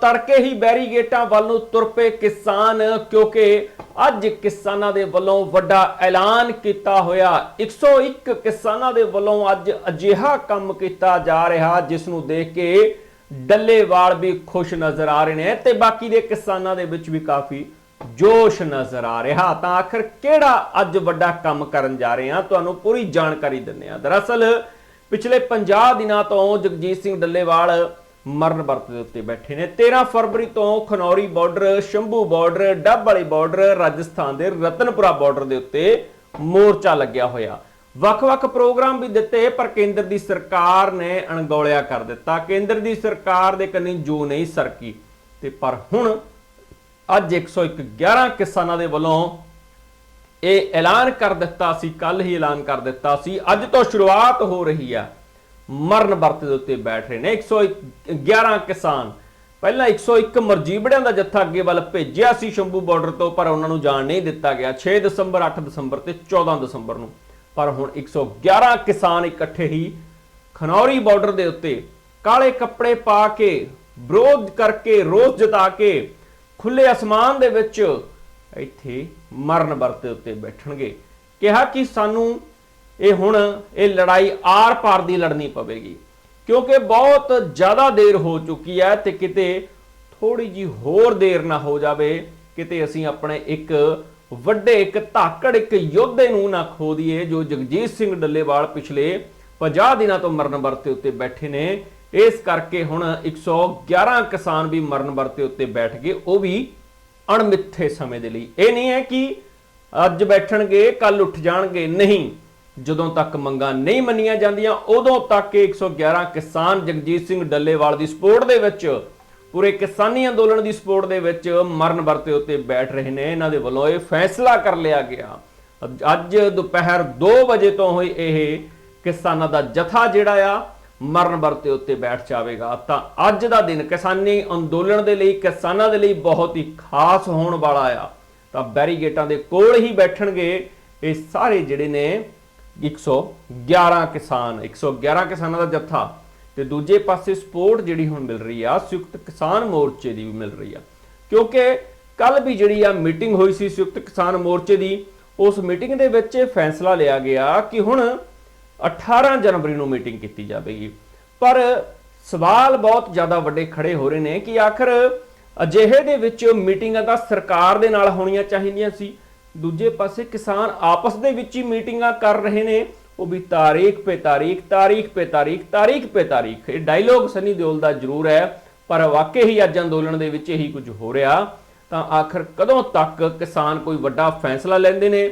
ਤੜਕੇ ਹੀ ਬੈਰੀਗੇਟਾਂ ਵੱਲ ਨੂੰ ਤੁਰ ਪਏ ਕਿਸਾਨ, ਕਿਉਂਕਿ ਅੱਜ ਕਿਸਾਨਾਂ ਦੇ ਵੱਲੋਂ ਵੱਡਾ ਐਲਾਨ ਕੀਤਾ ਹੋਇਆ। 101 ਕਿਸਾਨਾਂ ਦੇ ਵੱਲੋਂ ਅੱਜ ਅਜਿਹਾ ਕੰਮ ਕੀਤਾ ਜਾ ਰਿਹਾ ਜਿਸ ਨੂੰ ਦੇਖ ਕੇ ਡੱਲੇਵਾਲ ਵੀ ਖੁਸ਼ ਨਜ਼ਰ ਆ ਰਹੇ ਨੇ ਤੇ ਬਾਕੀ ਦੇ ਕਿਸਾਨਾਂ ਦੇ ਵਿੱਚ ਵੀ ਕਾਫੀ ਜੋਸ਼ ਨਜ਼ਰ ਆ ਰਿਹਾ। ਤਾਂ ਆਖਰ ਕਿਹੜਾ ਅੱਜ ਵੱਡਾ ਕੰਮ ਕਰਨ ਜਾ ਰਹੇ ਹਾਂ ਤੁਹਾਨੂੰ ਪੂਰੀ ਜਾਣਕਾਰੀ ਦਿੰਦੇ ਹਾਂ ਦਰਅਸਲ, ਪਿਛਲੇ 50 ਦਿਨਾਂ ਤੋਂ ਜਗਜੀਤ ਸਿੰਘ ਡੱਲੇਵਾਲ ਮਰਨ ਵਰਤ ਦੇ ਉੱਤੇ ਬੈਠੇ ਨੇ। 13 ਫਰਵਰੀ ਤੋਂ ਖਨੌਰੀ ਬਾਰਡਰ ਸ਼ੰਭੂ ਬਾਰਡਰ ਡੱਬ ਵਾਲੀ ਬਾਰਡਰ ਰਾਜਸਥਾਨ ਦੇ ਰਤਨਪੁਰਾ ਬਾਰਡਰ ਦੇ ਉੱਤੇ ਮੋਰਚਾ ਲੱਗਿਆ ਹੋਇਆ। ਵੱਖ-ਵੱਖ ਪ੍ਰੋਗਰਾਮ ਵੀ ਦਿੱਤੇ, ਪਰ ਕੇਂਦਰ ਦੀ ਸਰਕਾਰ ਨੇ ਅਣਗੌਲਿਆ ਕਰ ਦਿੱਤਾ। ਕੇਂਦਰ ਦੀ ਸਰਕਾਰ ਦੇ ਕੰਨੀ ਜੋ ਨਹੀਂ ਸਰਕੀ। ਤੇ ਪਰ ਹੁਣ ਅੱਜ 101 11 ਕਿਸਾਨਾਂ ਦੇ ਵੱਲੋਂ ਇਹ ਐਲਾਨ ਕਰ ਦਿੱਤਾ ਸੀ ਕੱਲ ਹੀ ਐਲਾਨ ਕਰ ਦਿੱਤਾ ਸੀ। ਅੱਜ ਤੋਂ ਸ਼ੁਰੂਆਤ ਹੋ ਰਹੀ ਆ। ਮਰਨ ਵਰਤ ਦੇ ਉੱਤੇ ਬੈਠ ਰਹੇ ਨੇ। 111 ਕਿਸਾਨ। ਪਹਿਲਾਂ 101 ਮਰਜੀਬੜਿਆਂ ਦਾ ਜੱਥਾ ਅੱਗੇ ਵੱਲ ਭੇਜਿਆ ਸੀ ਸ਼ੰਭੂ ਬਾਰਡਰ ਤੋਂ, ਪਰ ਉਹਨਾਂ ਨੂੰ ਜਾਣ ਨਹੀਂ ਦਿੱਤਾ ਗਿਆ। 6 ਦਸੰਬਰ 8 ਦਸੰਬਰ ਤੇ 14 ਦਸੰਬਰ ਨੂੰ। ਪਰ ਹੁਣ 111 ਕਿਸਾਨ ਇਕੱਠੇ ਹੀ ਖਨੌਰੀ ਬਾਰਡਰ ਦੇ ਉੱਤੇ ਕਾਲੇ ਕੱਪੜੇ ਪਾ ਕੇ, ਵਿਰੋਧ ਕਰਕੇ, ਰੋਸ ਜਤਾ ਕੇ ਖੁੱਲੇ ਅਸਮਾਨ ਦੇ ਵਿੱਚ ਇੱਥੇ ਮਰਨ ਵਰਤ ਉੱਤੇ ਬੈਠਣਗੇ। ਕਿਹਾ ਕਿ ਸਾਨੂੰ ਇਹ ਹੁਣ ਇਹ ਲੜਾਈ ਆਰ-ਪਾਰ ਦੀ ਲੜਨੀ ਪਵੇਗੀ। ਕਿਉਂਕਿ ਬਹੁਤ ਜ਼ਿਆਦਾ ਦੇਰ ਹੋ ਚੁੱਕੀ ਹੈ ਤੇ ਕਿਤੇ ਥੋੜੀ ਜੀ ਹੋਰ ਦੇਰ ਨਾ ਹੋ ਜਾਵੇ, ਕਿਤੇ ਅਸੀਂ ਆਪਣੇ ਇੱਕ ਵੱਡੇ, ਇੱਕ ਧਾਕੜ, ਇੱਕ ਯੋਧੇ ਨੂੰ ਨਾ ਖੋ ਦਈਏ, ਜੋ ਜਗਜੀਤ ਸਿੰਘ ਡੱਲੇਵਾਲ ਪਿਛਲੇ 50 ਦਿਨਾਂ ਤੋਂ ਮਰਨ ਵਰਤੇ ਉੱਤੇ ਬੈਠੇ ਨੇ। ਇਸ ਕਰਕੇ ਹੁਣ 111 ਕਿਸਾਨ ਵੀ ਮਰਨ ਵਰਤੇ ਉੱਤੇ ਬੈਠ ਗਏ, ਉਹ ਵੀ ਅਣਮਿੱਥੇ ਸਮੇਂ ਦੇ ਲਈ। ਇਹ ਨਹੀਂ ਹੈ ਕਿ ਅੱਜ ਬੈਠਣਗੇ ਕੱਲ ਉੱਠ ਜਾਣਗੇ। ਨਹੀਂ ਜਦੋਂ ਤੱਕ ਮੰਗਾਂ ਨਹੀਂ ਮੰਨੀਆਂ ਜਾਂਦੀਆਂ, ਉਦੋਂ ਤੱਕ ਇਹ 111 ਕਿਸਾਨ ਜਗਜੀਤ ਸਿੰਘ ਡੱਲੇਵਾਲ ਦੀ ਸਪੋਰਟ ਦੇ ਵਿੱਚ, ਪੂਰੇ ਕਿਸਾਨੀ ਅੰਦੋਲਨ ਦੀ ਸਪੋਰਟ ਦੇ ਵਿੱਚ ਮਰਨ ਵਰਤੇ ਉੱਤੇ ਬੈਠ ਰਹੇ ਨੇ। ਇਹਨਾਂ ਦੇ ਵੱਲੋਂ ਇਹ ਫੈਸਲਾ ਕਰ ਲਿਆ ਗਿਆ। ਅੱਜ ਦੁਪਹਿਰ 2 ਵਜੇ ਤੋਂ ਹੋਈ ਇਹ ਕਿਸਾਨਾਂ ਦਾ ਜਥਾ ਜਿਹੜਾ ਆ, ਮਰਨ ਵਰਤੇ ਉੱਤੇ ਬੈਠ ਜਾਵੇਗਾ। ਤਾਂ ਅੱਜ ਦਾ ਦਿਨ ਕਿਸਾਨੀ ਅੰਦੋਲਨ ਦੇ ਲਈ, ਕਿਸਾਨਾਂ ਦੇ ਲਈ ਬਹੁਤ ਹੀ ਖਾਸ ਹੋਣ ਵਾਲਾ ਆ। ਤਾਂ ਬੈਰੀਗੇਟਾਂ ਦੇ ਕੋਲ ਹੀ ਬੈਠਣਗੇ ਇਹ ਸਾਰੇ ਜਿਹੜੇ ਨੇ 111 ਕਿਸਾਨ 111 ਕਿਸਾਨਾਂ ਦਾ ਜੱਥਾ ਤੇ ਦੂਜੇ ਪਾਸੇ ਸਪੋਰਟ ਜਿਹੜੀ ਹੁਣ ਮਿਲ ਰਹੀ ਆ, ਸੰਯੁਕਤ ਕਿਸਾਨ ਮੋਰਚੇ ਦੀ ਵੀ ਮਿਲ ਰਹੀ ਆ। ਕਿਉਂਕਿ ਕੱਲ ਵੀ ਜਿਹੜੀ ਆ ਮੀਟਿੰਗ ਹੋਈ ਸੀ ਸੰਯੁਕਤ ਕਿਸਾਨ ਮੋਰਚੇ ਦੀ, ਉਸ ਮੀਟਿੰਗ ਦੇ ਵਿੱਚ ਇਹ ਫੈਸਲਾ ਲਿਆ ਗਿਆ ਕਿ ਹੁਣ 18 ਜਨਵਰੀ ਨੂੰ ਮੀਟਿੰਗ ਕੀਤੀ ਜਾਵੇਗੀ। ਪਰ ਸਵਾਲ ਬਹੁਤ ਜ਼ਿਆਦਾ ਵੱਡੇ ਖੜੇ ਹੋ ਰਹੇ ਨੇ ਕਿ ਆਖਰ ਅਜਿਹੇ ਦੇ ਵਿੱਚ ਮੀਟਿੰਗਾਂ ਤਾਂ ਸਰਕਾਰ ਦੇ ਨਾਲ ਹੋਣੀਆਂ ਚਾਹੀਦੀਆਂ ਸੀ ਦੂਜੇ ਪਾਸੇ ਕਿਸਾਨ ਆਪਸ ਦੇ ਵਿੱਚ ਹੀ ਮੀਟਿੰਗਾਂ ਕਰ ਰਹੇ ਨੇ। ਉਹ ਵੀ ਤਾਰੀਖ ਪੇ ਤਾਰੀਖ ਤਾਰੀਖ ਪੇ ਤਾਰੀਖ ਤਾਰੀਖ ਪੇ ਤਾਰੀਖ। ਇਹ ਡਾਇਲੋਗ ਸਨੀ ਦਿਓਲ ਦਾ ਜ਼ਰੂਰ ਹੈ, ਪਰ ਵਾਕਈ ਹੀ ਅੱਜ ਅੰਦੋਲਨ ਦੇ ਵਿੱਚ ਇਹੀ ਕੁਝ ਹੋ ਰਿਹਾ। ਤਾਂ ਆਖਰ ਕਦੋਂ ਤੱਕ ਕਿਸਾਨ ਕੋਈ ਵੱਡਾ ਫੈਸਲਾ ਲੈਂਦੇ ਨੇ?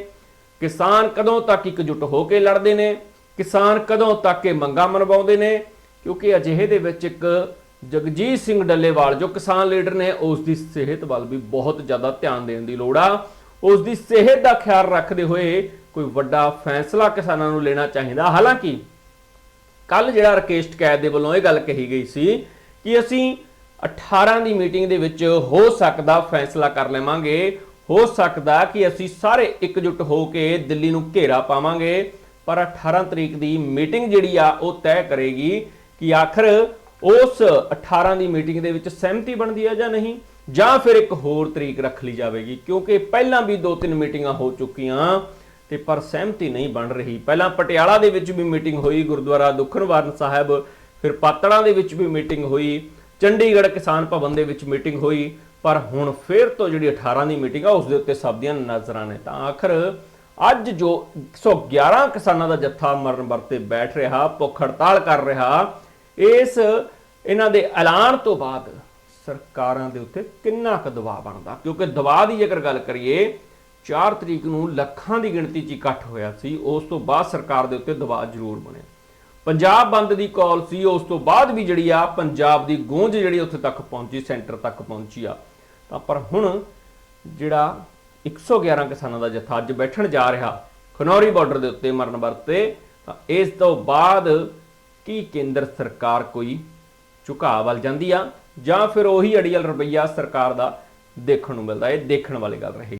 ਕਿਸਾਨ ਕਦੋਂ ਤੱਕ ਇਕਜੁੱਟ ਹੋ ਕੇ ਲੜਦੇ ਨੇ? ਕਿਸਾਨ ਕਦੋਂ ਤੱਕ ਇਹ ਮੰਗਾਂ ਮਨਵਾਉਂਦੇ ਨੇ? ਕਿਉਂਕਿ ਅਜਿਹੇ ਦੇ ਵਿੱਚ ਇੱਕ ਜਗਜੀਤ ਸਿੰਘ ਡੱਲੇਵਾਲ ਜੋ ਕਿਸਾਨ ਲੀਡਰ ਨੇ, ਉਸ ਦੀ ਸਿਹਤ ਵੱਲ ਵੀ ਬਹੁਤ ਜ਼ਿਆਦਾ ਧਿਆਨ ਦੇਣ ਦੀ ਲੋੜ ਆ। ਉਸ ਦੀ ਸਿਹਤ ਦਾ ਖਿਆਲ ਰੱਖਦੇ ਹੋਏ ਕੋਈ ਵੱਡਾ ਫੈਸਲਾ ਕਿਸਾਨਾਂ ਨੂੰ ਲੈਣਾ ਚਾਹੀਦਾ। ਹਾਲਾਂਕਿ ਕੱਲ ਜਿਹੜਾ ਰਕੇਸ਼ ਟਕੈਤ ਦੇ ਵੱਲੋਂ ਇਹ ਗੱਲ ਕਹੀ ਗਈ ਸੀ ਕਿ ਅਸੀਂ 18 ਦੀ ਮੀਟਿੰਗ ਦੇ ਵਿੱਚ ਹੋ ਸਕਦਾ ਫੈਸਲਾ ਕਰ ਲਵਾਂਗੇ। ਹੋ ਸਕਦਾ ਕਿ ਅਸੀਂ ਸਾਰੇ ਇਕਜੁੱਟ ਹੋ ਕੇ ਦਿੱਲੀ ਨੂੰ ਘੇਰਾ ਪਾਵਾਂਗੇ, ਪਰ 18 ਤਰੀਕ ਦੀ ਮੀਟਿੰਗ ਜਿਹੜੀ ਆ, ਉਹ ਤੈਅ ਕਰੇਗੀ ਕਿ ਆਖਰ ਉਸ 18 ਦੀ ਮੀਟਿੰਗ ਦੇ ਵਿੱਚ ਸਹਿਮਤੀ ਬਣਦੀ ਹੈ ਜਾਂ ਨਹੀਂ। ਜਾਂ ਫਿਰ ਇੱਕ ਹੋਰ ਤਰੀਕ ਰੱਖ ਲਈ ਜਾਵੇਗੀ, ਕਿਉਂਕਿ ਪਹਿਲਾਂ ਵੀ ਦੋ ਤਿੰਨ ਮੀਟਿੰਗਾਂ ਹੋ ਚੁੱਕੀਆਂ ਤੇ ਪਰ ਸਹਿਮਤੀ ਨਹੀਂ ਬਣ ਰਹੀ। ਪਹਿਲਾਂ ਪਟਿਆਲਾ ਦੇ ਵਿੱਚ ਵੀ ਮੀਟਿੰਗ ਹੋਈ, ਗੁਰਦੁਆਰਾ ਦੁਖਨਵਾਰਨ ਸਾਹਿਬ, ਫਿਰ ਪਾਤੜਾਂ ਦੇ ਵਿੱਚ ਵੀ ਮੀਟਿੰਗ ਹੋਈ, ਚੰਡੀਗੜ੍ਹ ਕਿਸਾਨ ਭਵਨ ਦੇ ਵਿੱਚ ਮੀਟਿੰਗ ਹੋਈ, ਪਰ ਹੁਣ ਫਿਰ ਤੋਂ ਜਿਹੜੀ 18 ਦੀ ਮੀਟਿੰਗ ਆ, ਉਸ ਦੇ ਉੱਤੇ ਸਭ ਦੀਆਂ ਨਜ਼ਰਾਂ ਨੇ। ਤਾਂ ਆਖਰ ਅੱਜ ਜੋ 111 ਕਿਸਾਨਾਂ ਦਾ ਜੱਥਾ ਮਰਨ ਵਰਤੇ ਬੈਠ ਰਿਹਾ, ਭੁੱਖ ਹੜਤਾਲ ਕਰ ਰਿਹਾ, ਇਸ ਇਹਨਾਂ ਦੇ ਐਲਾਨ ਤੋਂ ਬਾਅਦ ਸਰਕਾਰਾਂ ਦੇ ਉੱਤੇ ਕਿੰਨਾ ਕੁ ਦਬਾਅ ਬਣਦਾ? ਕਿਉਂਕਿ ਦਬਾਅ ਦੀ ਜੇਕਰ ਗੱਲ ਕਰੀਏ 4 ਤਰੀਕ ਨੂੰ ਲੱਖਾਂ ਦੀ ਗਿਣਤੀ 'ਚ ਇਕੱਠ ਹੋਇਆ ਸੀ, ਉਸ ਤੋਂ ਬਾਅਦ ਸਰਕਾਰ ਦੇ ਉੱਤੇ ਦਬਾਅ ਜ਼ਰੂਰ ਬਣਿਆ। ਪੰਜਾਬ ਬੰਦ ਦੀ ਕਾਲ ਸੀ, ਉਸ ਤੋਂ ਬਾਅਦ ਵੀ ਜਿਹੜੀ ਆ ਪੰਜਾਬ ਦੀ ਗੂੰਜ ਜਿਹੜੀ ਉੱਥੇ ਤੱਕ ਪਹੁੰਚੀ, ਸੈਂਟਰ ਤੱਕ ਪਹੁੰਚੀ ਆ। ਤਾਂ ਪਰ ਹੁਣ ਜਿਹੜਾ 111 ਕਿਸਾਨਾਂ ਦਾ ਜਥਾ ਅੱਜ ਬੈਠਣ ਜਾ ਰਿਹਾ, ਖਨੌਰੀ ਬਾਰਡਰ ਦੇ ਉੱਤੇ ਮਰਨ ਵਰਤੇ, ਤਾਂ ਇਸ ਤੋਂ ਬਾਅਦ ਕੀ ਕੇਂਦਰ ਸਰਕਾਰ ਕੋਈ ਝੁਕਾਅ ਵੱਲ ਜਾਂਦੀ ਆ? ਜਾਂ ਫਿਰ ਉਹੀ ਅੜੀਅਲ ਰਵਈਆ ਸਰਕਾਰ ਦਾ ਦੇਖਣ ਨੂੰ ਮਿਲਦਾ, ਇਹ ਦੇਖਣ ਵਾਲੀ ਗੱਲ ਰਹੇਗੀ।